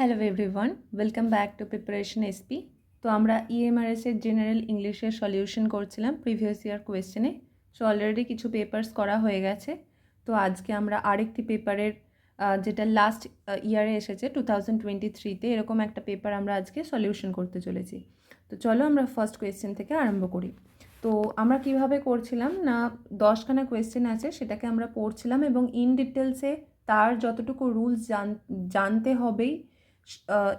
Hello everyone welcome back to preparation SP তো আমরা E EMRS এর জেনারেল ইংলিশের সলিউশন করছিলাম প্রিভিয়াস ইয়ার কোয়েশ্চেনে সো অলরেডি কিছু পেপার্স করা হয়ে গেছে। তো আজকে আমরা আরেকটি পেপারের যেটা লাস্ট ইয়ারে এসেছে টু থাউজেন্ড টোয়েন্টি থ্রিতে এরকম একটা পেপার আমরা আজকে সলিউশন করতে চলেছি। তো চলো আমরা ফার্স্ট কোয়েশ্চেন থেকে আরম্ভ করি। তো আমরা কীভাবে করছিলাম না দশখানা কোয়েশ্চেন আছে, সেটাকে আমরা পড়ছিলাম এবং ইন ডিটেলসে তার যতটুকু রুলস জান, জানতে হবেই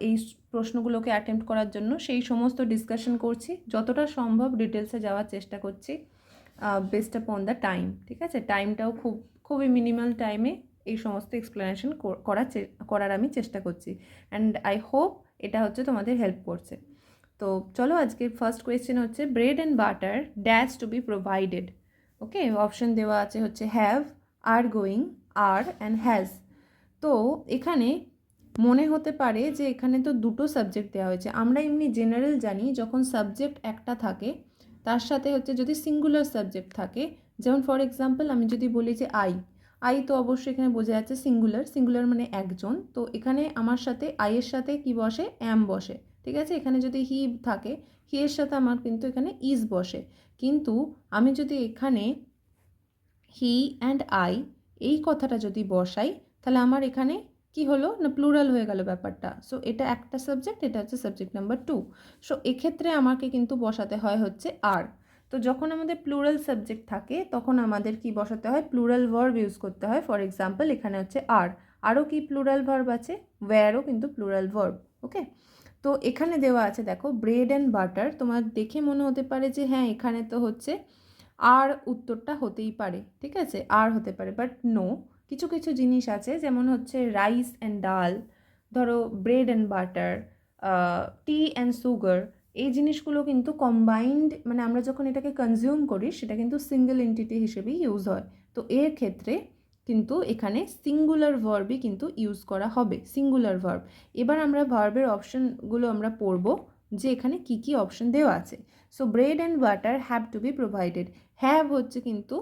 এই প্রশ্নগুলোকে অ্যাটেম্প্ট করার জন্য সেই সমস্ত ডিসকাশন করছি। যতটা সম্ভব ডিটেলসে যাওয়ার চেষ্টা করছি বেস্ট অন দ্য টাইম ঠিক আছে? টাইমটাও খুব, খুবই মিনিমাল টাইমে এই সমস্ত এক্সপ্লেনেশন করার করার আমি চেষ্টা করছি। অ্যান্ড আই হোপ এটা হচ্ছে তোমাদের হেল্প করছে। তো চলো আজকে ফার্স্ট কোয়েশ্চেন হচ্ছে bread and butter dash to be provided okay option দেওয়া আছে হচ্ছে have are going are and has তো এখানে মনে হতে পারে যে এখানে তো দুটো সাবজেক্ট দেওয়া হয়েছে। আমরা এমনি জেনারেল জানি, যখন সাবজেক্ট একটা থাকে, তার সাথে হচ্ছে যদি সিঙ্গুলার সাবজেক্ট থাকে, যেমন ফর এক্সাম্পল আমি যদি বলি যে আই আই তো অবশ্যই এখানে বোঝা যাচ্ছে সিঙ্গুলার সিঙ্গুলার মানে একজন। তো এখানে আমার সাথে আইয়ের সাথে কি বসে? অ্যাম বসে। ঠিক আছে? এখানে যদি হি থাকে হি এর সাথে আমার কিন্তু এখানে ইজ বসে। কিন্তু আমি যদি এখানে হি অ্যান্ড আই এই কথাটা যদি বসাই, তাহলে আমার এখানে কি হলো? না প্লুরাল হয়ে গেল ব্যাপারটা। সো এটা একটা সাবজেক্ট এটা হচ্ছে সাবজেক্ট নাম্বার টু সো এক্ষেত্রে আমাকে কিন্তু বসাতে হয় হচ্ছে আর তো যখন আমাদের প্লুরাল সাবজেক্ট থাকে, তখন আমাদের কি বসাতে হয়? প্লুরাল ভার্ব ইউজ করতে হয়। ফর এক্সাম্পল এখানে হচ্ছে আর আরও কি প্লুরাল ভার্ব আছে? ওয়্যারও কিন্তু প্লুরাল ভার্ব ওকে তো এখানে দেওয়া আছে, দেখো ব্রেড অ্যান্ড বাটার তোমার দেখে মনে হতে পারে যে হ্যাঁ এখানে তো হচ্ছে আর উত্তরটা হতেই পারে, ঠিক আছে? আর হতে পারে বাট নো কিছু কিছু জিনিস আছে, যেমন হচ্ছে রাইস অ্যান্ড ডাল ধরো bread and butter tea and sugar এই জিনিসগুলো কিন্তু কম্বাইন্ড মানে আমরা যখন এটাকে কনজিউম করি, সেটা কিন্তু সিঙ্গেল এন্টিটি হিসেবেই ইউজ হয়। তো এর ক্ষেত্রে কিন্তু এখানে সিঙ্গুলার ভার্বই কিন্তু ইউজ করা হবে সিঙ্গুলার ভার্ব এবার আমরা ভার্বের অপশনগুলো আমরা পড়ব, যে এখানে কি কি অপশন দেওয়া আছে। So bread and butter have to be provided have হচ্ছে কিন্তু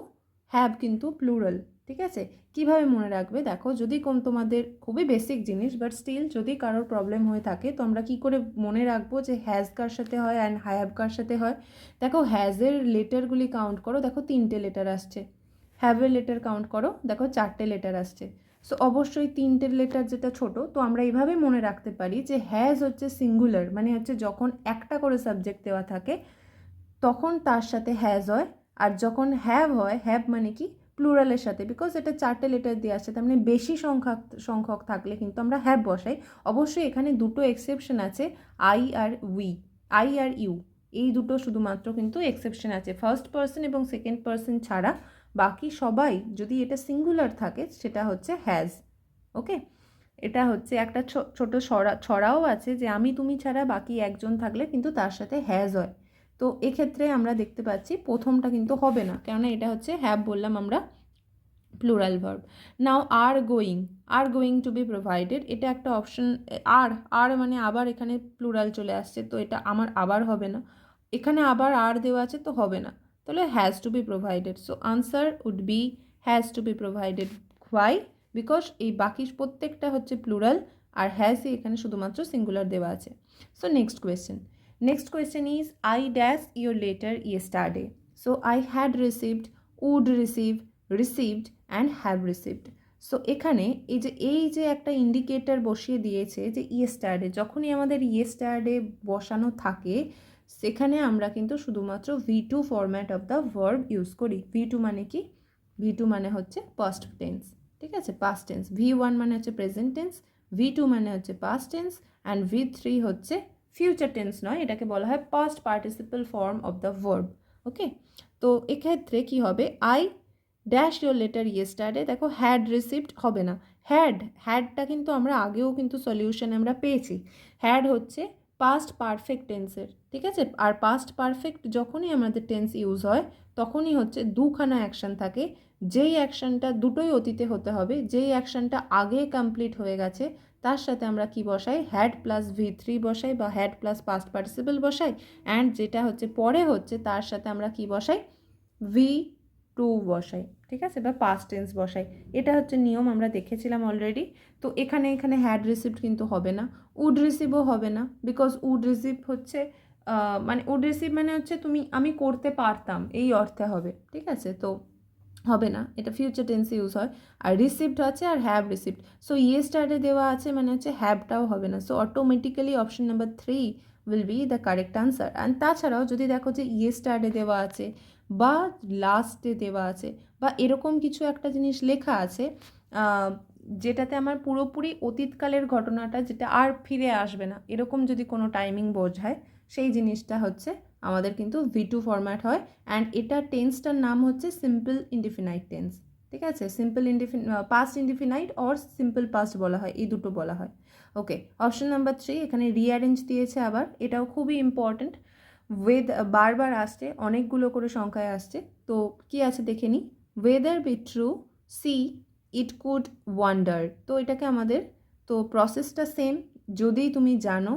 হ্যাভ কিন্তু প্লুরাল ঠিক আছে? কীভাবে মনে রাখবে? দেখো, যদি কোন তোমাদের খুবই বেসিক জিনিস বাট স্টিল যদি কারোর প্রবলেম হয়ে থাকে, তো আমরা কি করে মনে রাখব যে হ্যাজ কার সাথে হয় অ্যান্ড হ্যাভ কার সাথে হয়? দেখো হ্যাজের লেটারগুলি কাউন্ট করো। দেখো, তিনটে লেটার আসছে। হ্যাভের লেটার কাউন্ট করো। দেখো, চারটে লেটার আসছে। সো অবশ্যই তিনটে লেটার যেটা ছোট, তো আমরা এইভাবে মনে রাখতে পারি যে হ্যাজ হচ্ছে সিঙ্গুলার মানে হচ্ছে যখন একটা করে সাবজেক্ট দেওয়া থাকে, তখন তার সাথে হ্যাজ হয়। আর যখন হ্যাভ হয় হ্যাভ মানে কি? প্লুরালের সাথে বিকজ এটা চারটে লেটার দিয়ে আসছে, তার মানে বেশি সংখ্যক সংখ্যক থাকলে কিন্তু আমরা হ্যাভ বসাই। অবশ্যই এখানে দুটো এক্সেপশন আছে I R we I R you এই দুটো শুধুমাত্র কিন্তু এক্সেপশন আছে। ফার্স্ট পার্সন এবং সেকেন্ড পার্সন ছাড়া বাকি সবাই যদি এটা সিঙ্গুলার থাকে, সেটা হচ্ছে হ্যাজ ওকে এটা হচ্ছে একটা ছোট ছড়া, ছড়াও আছে যে আমি, তুমি ছাড়া বাকি একজন থাকলে কিন্তু তার সাথে হ্যাজ হয়। তো এক্ষেত্রে আমরা দেখতে পাচ্ছি প্রথমটা কিন্তু হবে না। কেননা এটা হচ্ছে হ্যাভ বললাম আমরা plural verb now are going are going to be provided এটা একটা অপশন আর আর মানে আবার এখানে প্লুরাল চলে আসছে, তো এটা আমার আবার হবে না। এখানে আবার আর দেওয়া আছে, তো হবে না। তাহলে has to be provided so answer would be has to be provided why because এই বাকি প্রত্যেকটা হচ্ছে প্লুরাল আর হ্যাজই এখানে শুধুমাত্র সিঙ্গুলার দেওয়া আছে। So next question Next question is I dash your letter yesterday. So I had received, would receive, received and have received. So এখানে এই যে এই যে একটা ইন্ডিকেটর বসিয়ে দিয়েছে যে ইয়েস্টারডে যখনই আমাদের ইয়েস্টারডে বসানো থাকে সেখানে আমরা কিন্তু শুধুমাত্র V two format of the verb use করি ভি টু মানে কি ভি টু মানে হচ্ছে পাস্ট টেন্স ঠিক আছে পাস্ট টেন্স ভি ওয়ান মানে হচ্ছে প্রেজেন্ট টেন্স ভি টু মানে হচ্ছে past tense and V three হচ্ছে ফিউচার টেন্স নয়, এটাকে বলা হয় past participle form of the verb okay তো এক্ষেত্রে কি হবে? I dash your letter yesterday দেখো হ্যাড রিসিভড হবে না। হ্যাড হ্যাডটা কিন্তু আমরা আগেও কিন্তু সলিউশন আমরা পেয়েছি। হ্যাড হচ্ছে পাস্ট পারফেক্ট টেন্সের ঠিক আছে? আর পাস্ট পারফেক্ট যখনই আমাদের টেন্স ইউজ হয়, তখনই হচ্ছে দুখানা অ্যাকশন থাকে। যেই অ্যাকশনটা দুটোই অতীতে হতে হবে, যেই অ্যাকশনটা আগে কমপ্লিট হয়ে গেছে তার সাথে আমরা কি বসাই? হ্যাড প্লাস ভি থ্রি বসাই বা হ্যাড প্লাস পাস্ট পার্টিসিপল বসাই অ্যান্ড যেটা হচ্ছে পরে হচ্ছে তার সাথে আমরা কি বসাই? ভি টু বসাই, ঠিক আছে? বা পাস্ট টেন্স বসাই। এটা হচ্ছে নিয়ম, আমরা দেখেছিলাম অলরেডি তো এখানে এখানে হ্যাড রিসিপ্ট কিন্তু হবে না। উড রিসিভও হবে না বিকজ উড রিসিভ হচ্ছে মানে উড রিসিভ মানে হচ্ছে তুমি, আমি করতে পারতাম, এই অর্থে হবে, ঠিক আছে? তো হবে না। এটা ফিউচার টেন্সে ইউজ হয়। আর রিসিপ্ট আছে আর হ্যাভ রিসিপ্ট সো ইয়ে স্টার্টে দেওয়া আছে মানে হচ্ছে হ্যাভটাও হবে না। So automatically option number three will be the correct answer and তাছাড়াও যদি দেখো যে ইয়ে স্টার্টে দেওয়া আছে বা লাস্টে দেওয়া আছে বা এরকম কিছু একটা জিনিস লেখা আছে যেটাতে আমার পুরোপুরি অতীতকালের ঘটনাটা যেটা আর ফিরে আসবে না, এরকম যদি কোনো টাইমিং বোঝায়, সেই জিনিসটা হচ্ছে আমাদের কিন্তু ভি টু ফরম্যাট হয় অ্যান্ড এটা টেন্সটার নাম হচ্ছে সিম্পল ইনডিফিনাইট টেন্স ঠিক আছে? Simple indefinite past indefinite or simple past বলা হয়, এই দুটো বলা হয়। ওকে অপশন নাম্বার থ্রি এখানে রিঅ্যারেঞ্জ দিয়েছে আবার, এটাও খুবই ইম্পর্ট্যান্ট ওয়েদ বারবার আসছে, অনেকগুলো করে সংখ্যায় আসছে, তো কি আছে দেখে নিই whether be true she it could wonder তো এটাকে আমাদের, তো প্রসেসটা সেম যদি তুমি জানো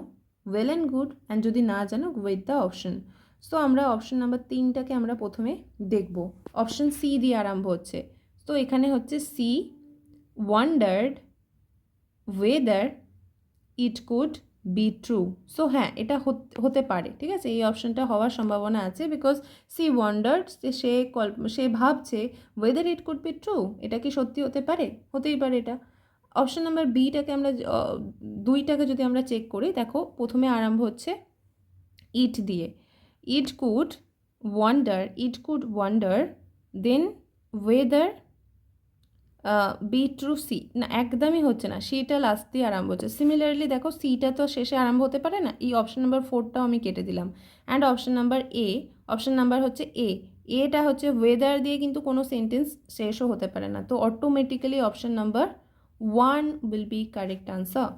ওয়েল অ্যান্ড গুড অ্যান্ড যদি না জানো উইথ দ্য অপশন সো আমরা অপশন নাম্বার তিনটাকে আমরা প্রথমে দেখব। অপশন সি দিয়ে আরম্ভ হচ্ছে। তো এখানে হচ্ছে she wondered whether it could be true so হ্যাঁ এটা হত- পারে, ঠিক আছে? এই অপশনটা হওয়ার সম্ভাবনা আছে বিকজ সি ওয়ান্ডার্ড সে কল্প সে ভাবছে whether it could be true এটা কি সত্যি হতে পারে? হতেই পারে এটা। অপশন নাম্বার বিটাকে আমরা দুইটাকে যদি আমরা চেক করি, দেখো প্রথমে আরম্ভ হচ্ছে ইট দিয়ে। It could wonder it could wonder then whether be true she না, একদমই হচ্ছে না, সিটা লাস্ট দিয়ে আরম্ভ হচ্ছে। সিমিলারলি দেখো সিটা তো শেষে আরম্ভ হতে পারে না, এই অপশন নাম্বার ফোরটাও আমি কেটে দিলাম। And option number A option number হচ্ছে এ এটা হচ্ছে ওয়েদার দিয়ে কিন্তু কোনো সেন্টেন্স শেষও হতে পারে না। তো automatically option number one will be correct answer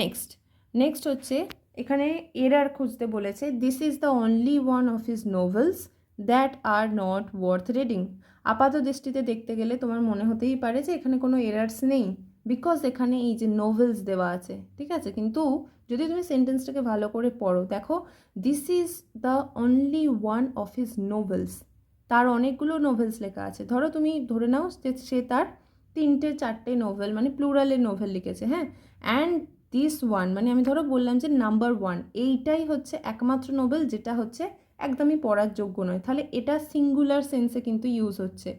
next next হচ্ছে, এখানে এরার খুঁজতে বলেছে this is the only one of his novels that are not worth reading আপাত দৃষ্টিতে দেখতে গেলে তোমার মনে হতেই পারে যে এখানে কোনো এরার্স নেই বিকজ এখানে এই যে নোভেলস দেওয়া আছে, ঠিক আছে? কিন্তু যদি তুমি সেন্টেন্সটাকে ভালো করে পড়ো, দেখো this is the only one of his novels তার অনেকগুলো নোভেলস লেখা আছে। ধরো তুমি ধরে নাও যে সে তার তিনটে, চারটে নোভেল মানে প্লুরালের নোভেল লিখেছে হ্যাঁ? অ্যান্ড দিস ওয়ান মানে আমি ধরো বললাম যে নাম্বার ওয়ান এইটাই হচ্ছে একমাত্র নোবেল যেটা হচ্ছে একদমই পড়ার যোগ্য নয়। তাহলে এটা সিঙ্গুলার সেন্সে কিন্তু ইউজ হচ্ছে।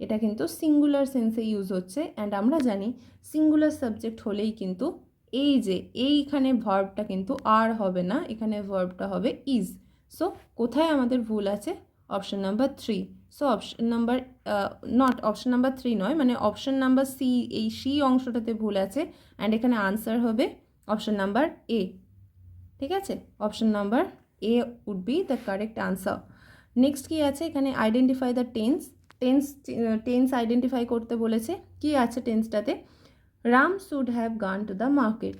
এটা কিন্তু সিঙ্গুলার সেন্সে ইউজ হচ্ছে। অ্যান্ড আমরা জানি সিঙ্গুলার সাবজেক্ট হলেই কিন্তু এই যে এইখানে ভার্বটা কিন্তু আর হবে না, এখানে ভার্বটা হবে ইজ সো কোথায় আমাদের ভুল আছে? Option number three so option number not option number three নয় মানে অপশন নাম্বার সি এই সি অংশটাতে ভুল আছে অ্যান্ড এখানে আনসার হবে অপশন নাম্বার এ ঠিক আছে? Option number A would be the correct answer next কি আছে? এখানে identify the tense tense tense identify করতে বলেছে। কি আছে টেন্সটাতে Ram should have gone to the market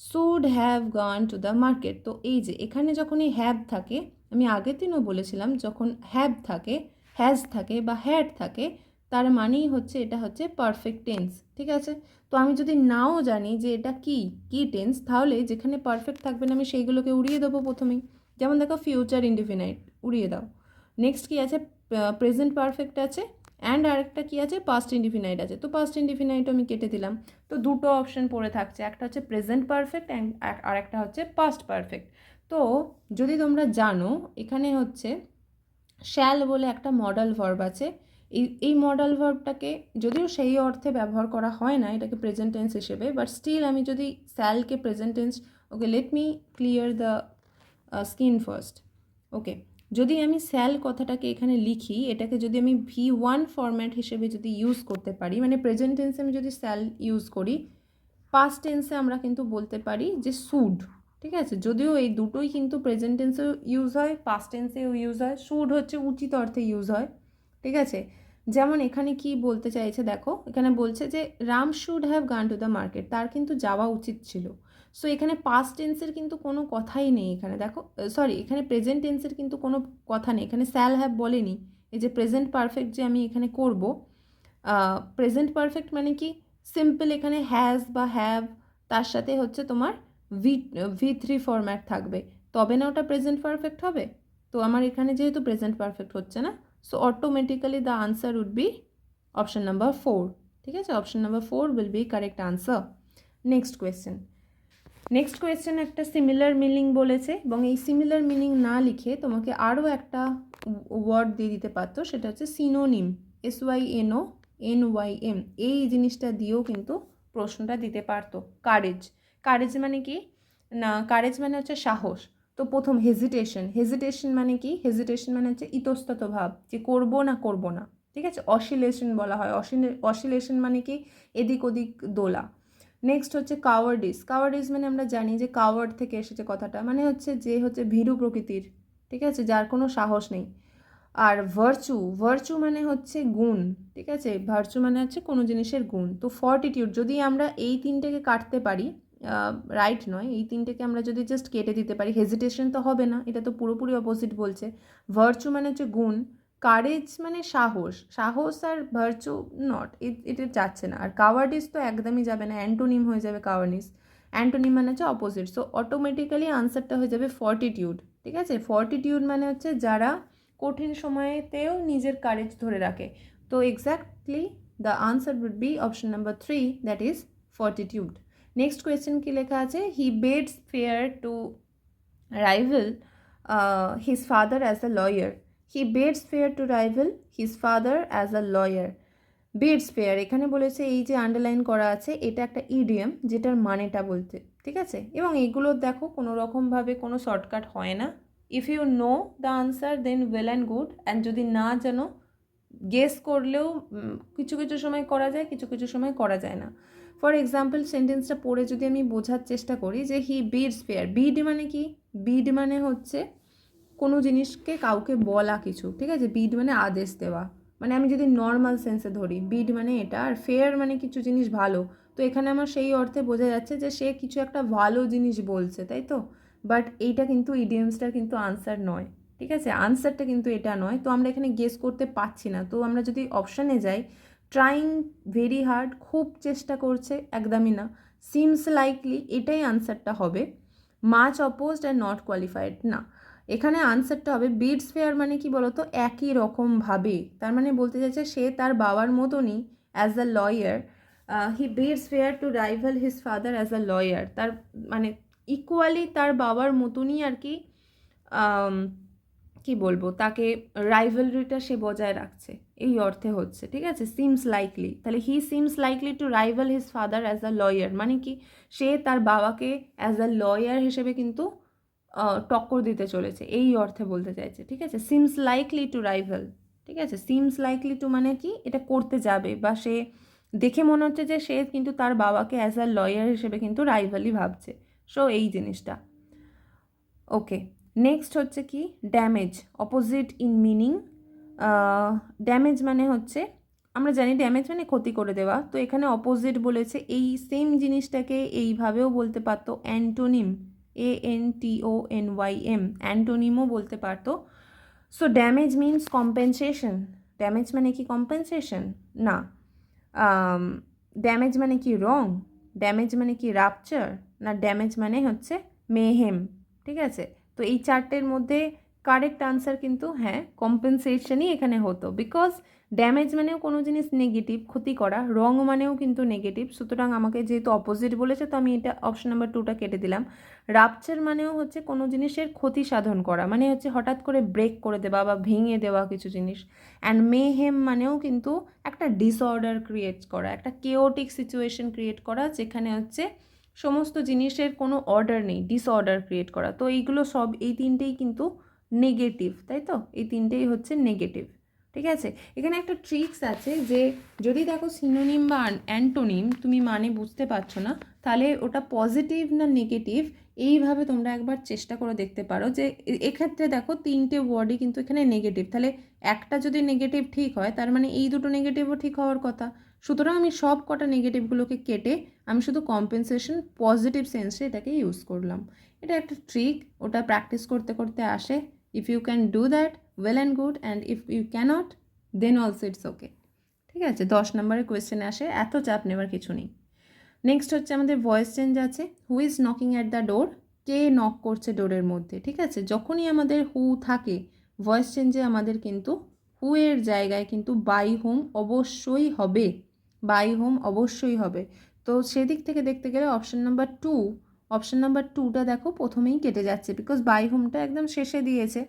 should have gone to the market তো এই যে, এখানে যখন এই হ্যাভ থাকে আমি আগের দিনও বলেছিলাম, যখন হ্যাভ থাকে হ্যাজ থাকে বা হ্যাড থাকে, তার মানেই হচ্ছে এটা হচ্ছে পারফেক্ট টেন্স ঠিক আছে? তো আমি যদি নাও জানি যে এটা কি কি টেন্স তাহলে যেখানে পারফেক্ট থাকবে না আমি সেইগুলোকে উড়িয়ে দেবো প্রথমেই। যেমন দেখো ফিউচার ইনডিফিনাইট উড়িয়ে দাও। নেক্সট কি আছে? প্রেজেন্ট পারফেক্ট আছে অ্যান্ড আরেকটা কি আছে? পাস্ট ইনডিফিনাইট আছে। তো পাস্ট ইনডিফিনাইট আমি কেটে দিলাম। তো দুটো অপশন পড়ে থাকছে। একটা হচ্ছে প্রেজেন্ট পারফেক্ট অ্যান্ড আর একটা হচ্ছে পাস্ট পারফেক্ট তো যদি তোমরা জানো, এখানে হচ্ছে শ্যাল বলে একটা মডাল ভার্ব আছে। এই এই মডাল ভার্বটাকে যদিও সেই অর্থে ব্যবহার করা হয় না, এটাকে প্রেজেন্ট টেন্স হিসেবে বাট স্টিল আমি যদি স্যালকে present tense okay let me clear the screen first okay যদি আমি স্যাল কথাটাকে এখানে লিখি, এটাকে যদি আমি ভি ওয়ান ফরম্যাট হিসেবে যদি ইউজ করতে পারি মানে প্রেজেন্ট টেন্সে আমি যদি স্যাল ইউজ করি পাস্ট টেন্সে আমরা কিন্তু বলতে পারি যে সুড ঠিক আছে? যদিও এই দুটোই কিন্তু প্রেজেন্ট টেন্সেও ইউজ হয় পাস্ট টেন্সেও ইউজ হয় শুড হচ্ছে উচিত অর্থে ইউজ হয়, ঠিক আছে? যেমন এখানে কি বলতে চাইছে দেখো, এখানে বলছে যে, Ram should have gone to the market তার কিন্তু যাওয়া উচিত ছিল। সো এখানে পাস্ট টেন্সের কিন্তু কোনো কথাই নেই এখানে, দেখো সরি এখানে প্রেজেন্ট টেন্সের কিন্তু কোনো কথা নেই, এখানে স্যাল হ্যাভ বলেনি। এই যে প্রেজেন্ট পারফেক্ট যে আমি এখানে করব প্রেজেন্ট পারফেক্ট মানে কি? সিম্পল এখানে হ্যাজ বা হ্যাভ তার সাথে হচ্ছে তোমার ভি ভি থ্রি ফরম্যাট থাকবে। তবে না ওটা প্রেজেন্ট পারফেক্ট হবে? তো আমার এখানে যেহেতু প্রেজেন্ট পারফেক্ট হচ্ছে না so automatically the answer would be option number four ঠিক আছে? Option number four will be correct answer next question next question একটা সিমিলার মিনিং বলেছে, এবং এই সিমিলার মিনিং না লিখে তোমাকে আরও একটা ওয়ার্ড দিয়ে দিতে পারতো, সেটা হচ্ছে synonym S Y N O N Y M এই জিনিসটা দিয়েও কিন্তু প্রশ্নটা দিতে পারতো। কারেজ কারেজ মানে কি? না কারেজ মানে হচ্ছে সাহস। তো প্রথম হেজিটেশন হেজিটেশন মানে কি? হেজিটেশন মানে হচ্ছে ইতস্তত ভাব যে করব না করব না। ঠিক আছে? অসিলেশন বলা হয়। অসিলেশন মানে কি? এদিক ওদিক দোলা। নেক্সট হচ্ছে কাওয়ার্ডিস কাওয়ার্ডিস মানে আমরা জানি যে কাওয়ার্ড থেকে এসেছে কথাটা। মানে হচ্ছে যে হচ্ছে ভীরু প্রকৃতির। ঠিক আছে? যার কোনো সাহস নেই। আর ভার্চু ভার্চু মানে হচ্ছে গুণ। ঠিক আছে? ভার্চু মানে হচ্ছে কোনো জিনিসের গুণ। তো ফর্টিটিউড যদি আমরা এই তিনটেকে কাটতে পারি রাইট নয়। এই তিনটেকে আমরা যদি জাস্ট কেটে দিতে পারি হেজিটেশন তো হবে না, এটা তো পুরোপুরি অপোজিট বলছে। ভার্চু মানে হচ্ছে গুণ কারেজ মানে সাহস। সাহস আর ভার্চু নট এটা যাচ্ছে না। আর কাওয়ার্ডিস তো একদমই যাবে না অ্যান্টোনিম হয়ে যাবে কাওয়ার্ডিস অ্যান্টোনিম মানে হচ্ছে অপোজিট সো অটোমেটিক্যালি আনসারটা হয়ে যাবে ফর্টিটিউড ঠিক আছে? ফর্টিটিউড মানে হচ্ছে যারা কঠিন সময়েতেও নিজের কারেজ ধরে রাখে। তো exactly the answer would be option number three that is fortitude next question কী লেখা আছে? He bids fair to rival his father as a lawyer he bids fair to rival his father as a lawyer bids fair এখানে বলেছে এই যে underline করা আছে, এটা একটা ইডিয়াম যেটার মানেটা বলতে, ঠিক আছে? এবং এগুলো দেখো, কোনো রকমভাবে কোনো শর্টকাট হয় না। If you know the answer then well and good and যদি না জানো গেস করলেও কিছু কিছু সময় করা যায়, কিছু কিছু সময় করা যায় না। ফর এক্সাম্পল সেন্টেন্সটা পড়ে যদি আমি বোঝার চেষ্টা করি যে হি বিডস ফেয়ার বিড মানে কি? বিড মানে হচ্ছে কোনো জিনিসকে কাউকে বলা কিছু, ঠিক আছে? বিড মানে আদেশ দেওয়া। মানে আমি যদি নর্মাল সেন্সে ধরি বিড মানে এটা, আর ফেয়ার মানে কিছু জিনিস ভালো। তো এখানে আমার সেই অর্থে বোঝা যাচ্ছে যে সে কিছু একটা ভালো জিনিস বলছে, তাই তো? বাট এইটা কিন্তু ইডিয়ামসটার কিন্তু আনসার নয়, ঠিক আছে? আনসারটা কিন্তু এটা নয়। তো আমরা এখানে গেস করতে পারছি না। তো আমরা যদি অপশানে যাই ট্রাইং ভেরি হার্ড খুব চেষ্টা করছে, একদমই না। সিমস লাইকলি এটাই আনসারটা হবে। Much opposed and not qualified না। এখানে আনসারটা হবে বিডস ফেয়ার মানে কি বলতো? একই রকমভাবে তার মানে বলতে চাইছে, সে তার বাবার মতনই as a lawyer he bids fair to rival his father as a lawyer তার মানে ইকুয়ালি তার বাবার মতনই আর কি কি বলব? তাকে রাইভেলরিটা সে বজায় রাখছে। এই অর্থে হচ্ছে, ঠিক আছে? সিমস লাইকলি তাহলে he seems likely to rival his father as a lawyer মানে কি? সে তার বাবাকে অ্যাজ আ লয়ার হিসেবে কিন্তু টক্কর দিতে চলেছে। এই অর্থে বলতে চাইছে, ঠিক আছে? সিমস লাইকলি টু রাইভাল ঠিক আছে? সিমস লাইকলি টু মানে কি? এটা করতে যাবে বা সে দেখে মনে হচ্ছে যে সে কিন্তু তার বাবাকে অ্যাজ আ লয়ার হিসেবে কিন্তু রাইভালই ভাবছে। সো এই জিনিসটা। ওকে নেক্সট হচ্ছে কি? Damage opposite in meaning damage মানে হচ্ছে, আমরা জানি ড্যামেজ মানে ক্ষতি করে দেওয়া। তো এখানে অপোজিট বলেছে, এই সেম জিনিসটাকে এইভাবেও বলতে পারতো antonym A N T O N Y M অ্যান্টোনিমও বলতে পারতো। So damage means compensation damage মানে কি কম্পেনসেশন না। ড্যামেজ মানে কি রং ড্যামেজ মানে কি রাপচার না ড্যামেজ মানে হচ্ছে মেহেম ঠিক আছে? তো এই চারটের মধ্যে কারেক্ট আনসার কিন্তু হ্যাঁ কম্পেনসেশনই এখানে হতো। বিকজ ড্যামেজ মানেও কোনো জিনিস নেগেটিভ ক্ষতি করা রং মানেও কিন্তু নেগেটিভ সুতরাং আমাকে যেহেতু অপোজিট বলেছে, তো আমি এটা অপশন নাম্বার টুটা কেটে দিলাম। রাপচার মানেও হচ্ছে কোনো জিনিসের ক্ষতি সাধন করা মানে হচ্ছে হঠাৎ করে ব্রেক করে দেওয়া বা ভেঙে দেওয়া কিছু জিনিস। অ্যান্ড মেহেম মানেও কিন্তু একটা ডিসঅর্ডার ক্রিয়েট করা, একটা কেওটিক সিচুয়েশন ক্রিয়েট করা, যেখানে হচ্ছে সমস্ত জিনিসের কোনো অর্ডার নেই ডিসঅর্ডার ক্রিয়েট করা। তো এইগুলো সব, এই তিনটেই কিন্তু নেগেটিভ, তাই তো? এই তিনটেই হচ্ছে নেগেটিভ, ঠিক আছে? এখানে একটা ট্রিক্স আছে যে যদি দেখো সিনোনিম বা অ্যান্টোনিম তুমি মানে বুঝতে পারছ না, তাহলে ওটা পজিটিভ না নেগেটিভ এইভাবে তোমরা একবার চেষ্টা করে দেখতে পারো যে এক্ষেত্রে দেখো তিনটে ওয়ার্ডই কিন্তু এখানে নেগেটিভ তাহলে একটা যদি নেগেটিভ ঠিক হয়, তার মানে এই দুটো নেগেটিভও ঠিক হওয়ার কথা। সুতরাং আমি সব কটা নেগেটিভগুলোকে কেটে আমি শুধু কম্পেনসেশন পজিটিভ সেন্সে এটাকে ইউজ করলাম। এটা একটা ট্রিক ওটা প্র্যাকটিস করতে করতে আসে। If you can do that well and good and if you can't then also it's okay ঠিক আছে? দশ নম্বরের কোয়েশ্চেন আসে, এত চাপ নেওয়ার কিছু নেই। নেক্সট হচ্ছে আমাদের ভয়েস চেঞ্জ আছে। Who is knocking at the door K knock করছে ডোরের মধ্যে? ঠিক আছে? যখনই আমাদের হু থাকে ভয়েস চেঞ্জে আমাদের কিন্তু হু এর জায়গায় কিন্তু বাই হোম অবশ্যই হবে। বাই হোম অবশ্যই হবে। তো সেদিক থেকে দেখতে গেলে option number two option number টুটা দেখো, প্রথমেই কেটে যাচ্ছে বিকজ বাই হোমটা একদম শেষে দিয়েছে।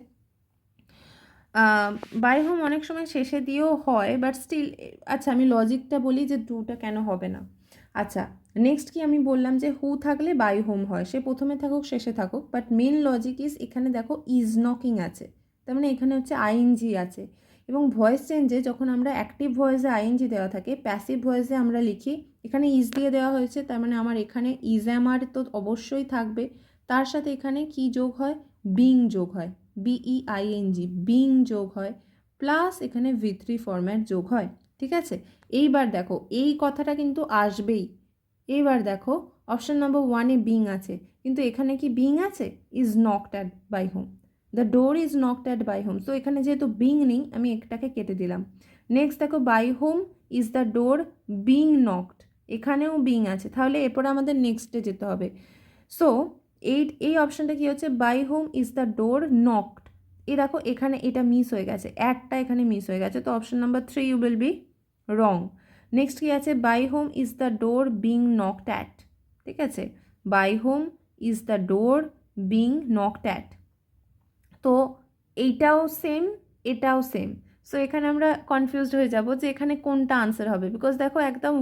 বাই হোম অনেক সময় শেষে দিয়েও হয় বাট স্টিল আচ্ছা আমি লজিকটা বলি যে টুটা কেন হবে না। আচ্ছা নেক্সট কি আমি বললাম যে হু থাকলে বাই হোম হয়, সে প্রথমে থাকুক, শেষে থাকুক বাট মেন লজিক ইজ এখানে দেখো ইজ নকিং আছে, তার মানে এখানে হচ্ছে আইএনজি আছে। এবং ভয়েস চেঞ্জে যখন আমরা অ্যাক্টিভ ভয়েসে আইএনজি দেওয়া থাকে প্যাসিভ ভয়েসে আমরা লিখি, এখানে ইজ দিয়ে দেওয়া হয়েছে, তার মানে আমার এখানে ইজ অ্যামার তো অবশ্যই থাকবে। তার সাথে এখানে কি যোগ হয়? বিং যোগ হয় বিই আইএনজি বিং যোগ হয় প্লাস এখানে ভি থ্রি ফরম্যাট যোগ হয়, ঠিক আছে? এইবার দেখো, এই কথাটা কিন্তু আসবেই। এইবার দেখো অপশন নাম্বার ওয়ানে বিং আছে, কিন্তু এখানে কি বিং আছে? Is knocked at by home the door is knocked at by home so এখানে যেহেতু বিং নেই, আমি একটাকে কেটে দিলাম। নেক্সট দেখো by home is the door being knocked এখানেও বিং আছে। তাহলে এরপরে আমাদের নেক্সটে যেতে হবে। সো এই এই অপশানটা কী হচ্ছে? By home is the door knocked এই দেখো, এখানে এটা মিস হয়ে গেছে। একটা এখানে মিস হয়ে গেছে। তো option number three you will be wrong next কী আছে? By home is the door being knocked at ঠিক আছে? By home is the door being knocked at তো এইটাও সেম এটাও সেম সো এখানে আমরা কনফিউজড হয়ে যাব যে এখানে কোনটা আনসার হবে। বিকজ দেখো একদম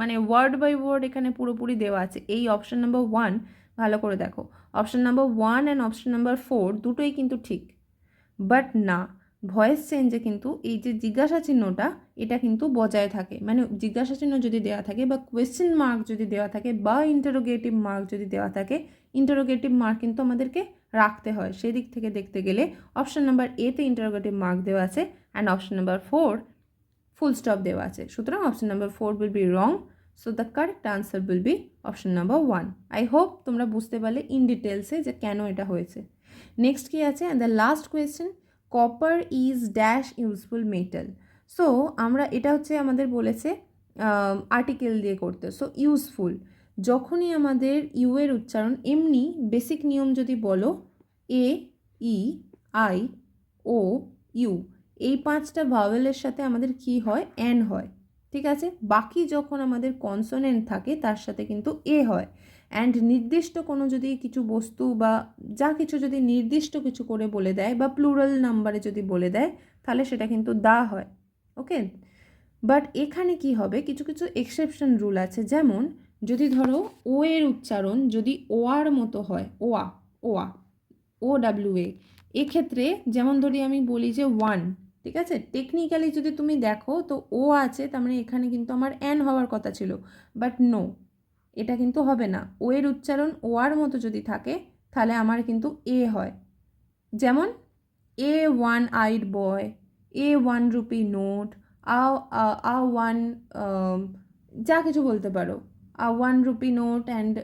মানে ওয়ার্ড বাই ওয়ার্ড এখানে পুরোপুরি দেওয়া আছে। এই অপশান নাম্বার ওয়ান ভালো করে দেখো। Option number one and option number four দুটোই কিন্তু ঠিক। বাট না ভয়েস চেঞ্জে কিন্তু এই যে জিজ্ঞাসা চিহ্নটা, এটা কিন্তু বজায় থাকে। মানে জিজ্ঞাসা চিহ্ন যদি দেওয়া থাকে বা কোয়েশ্চেন মার্ক যদি দেওয়া থাকে বা ইন্টারোগেটিভ মার্ক যদি দেওয়া থাকে ইন্টারোগেটিভ মার্ক কিন্তু আমাদেরকে রাখতে হয়। সেদিক থেকে দেখতে গেলে অপশান নাম্বার এতে ইন্টারোগেটিভ মার্ক দেওয়া আছে and option number four full stop দেওয়া আছে। সুতরাং option number four will be wrong so the correct answer will be option number one I hope তোমরা বুঝতে পারলে ইন ডিটেলসে যে কেন এটা হয়েছে। নেক্সট কী আছে? And the last question copper is dash useful metal so আমরা এটা হচ্ছে আমাদের বলেছে আর্টিকেল দিয়ে করতে। সো ইউজফুল যখনই আমাদের ইউ এর উচ্চারণ, এমনি বেসিক নিয়ম যদি বলো এ ই আই ও ইউ এই পাঁচটা ভাওয়েলের সাথে আমাদের কি হয়? অ্যান হয়, ঠিক আছে? বাকি যখন আমাদের কনসোনেন্ট থাকে, তার সাথে কিন্তু এ হয়। অ্যান্ড নির্দিষ্ট কোনো যদি কিছু বস্তু বা যা কিছু যদি নির্দিষ্ট কিছু করে বলে দেয় বা প্লুরাল নাম্বারে যদি বলে দেয়, তাহলে সেটা কিন্তু দা হয় ওকে বাট এখানে কি হবে? কিছু কিছু এক্সেপশন রুল আছে। যেমন যদি ধরো ও এর উচ্চারণ যদি ওয়ার মতো হয় ওয়া ওয়া ও ডাব্লিউ এ এক্ষেত্রে যেমন ধরি আমি বলি যে ওয়ান ঠিক আছে? টেকনিক্যালি যদি তুমি দেখো তো ও আছে, তার মানে এখানে কিন্তু আমার অ্যান হওয়ার কথা ছিল। বাট নো এটা কিন্তু হবে না। ও এর উচ্চারণ ওয়ার মতো যদি থাকে, তাহলে আমার কিন্তু এ হয়। যেমন a one eyed boy a one rupee note a one যা কিছু বলতে পারো। ওয়ান রুপি নোট অ্যান্ড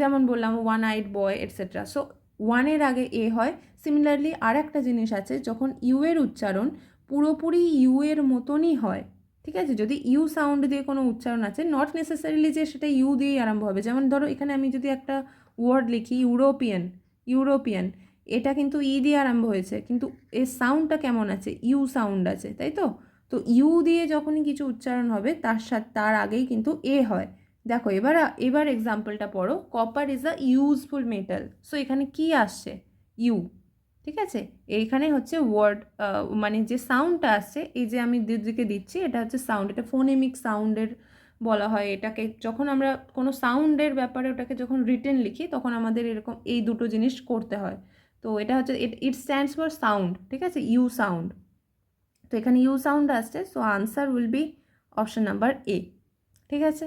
যেমন বললাম one eyed boy etcetera so ওয়ানের আগে এ হয়। সিমিলারলি আর একটা জিনিস আছে, যখন ইউ এর উচ্চারণ পুরোপুরি ইউ এর মতনই হয়, ঠিক আছে? যদি ইউ সাউন্ড দিয়ে কোনো উচ্চারণ আছে নট নেসেসারিলি যে সেটা ইউ দিয়েই আরম্ভ হবে। যেমন ধরো, এখানে আমি যদি একটা ওয়ার্ড লিখি ইউরোপিয়ান ইউরোপিয়ান এটা কিন্তু ই দিয়ে আরম্ভ হয়েছে, কিন্তু এর সাউন্ডটা কেমন আছে? ইউ সাউন্ড আছে, তাই তো? তো ইউ দিয়ে যখনই কিছু উচ্চারণ হবে, তার সাথে, তার আগেই কিন্তু এ হয়। দেখো, এবার এবার এক্সাম্পলটা পড়ো। Copper is a useful metal so এখানে কি আসছে? ইউ ঠিক আছে? এইখানে হচ্ছে ওয়ার্ড মানে যে সাউন্ডটা আসছে, এই যে আমি দিদিকে দিচ্ছি, এটা হচ্ছে সাউন্ড এটা ফোনেমিক সাউন্ডের বলা হয়। এটাকে যখন আমরা কোনো সাউন্ডের ব্যাপারে ওটাকে যখন রিটেন লিখি, তখন আমাদের এরকম এই দুটো জিনিস করতে হয়। তো, এটা হচ্ছে ইট স্ট্যান্ডস ফর সাউন্ড ঠিক আছে? ইউ সাউন্ড তো, এখানে ইউ সাউন্ড আসছে so answer will be option number A ঠিক আছে?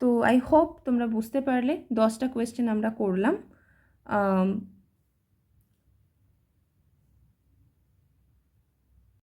তো আই হোপ তোমরা বুঝতে পারলে। দশটা কোয়েশ্চেন আমরা করলাম।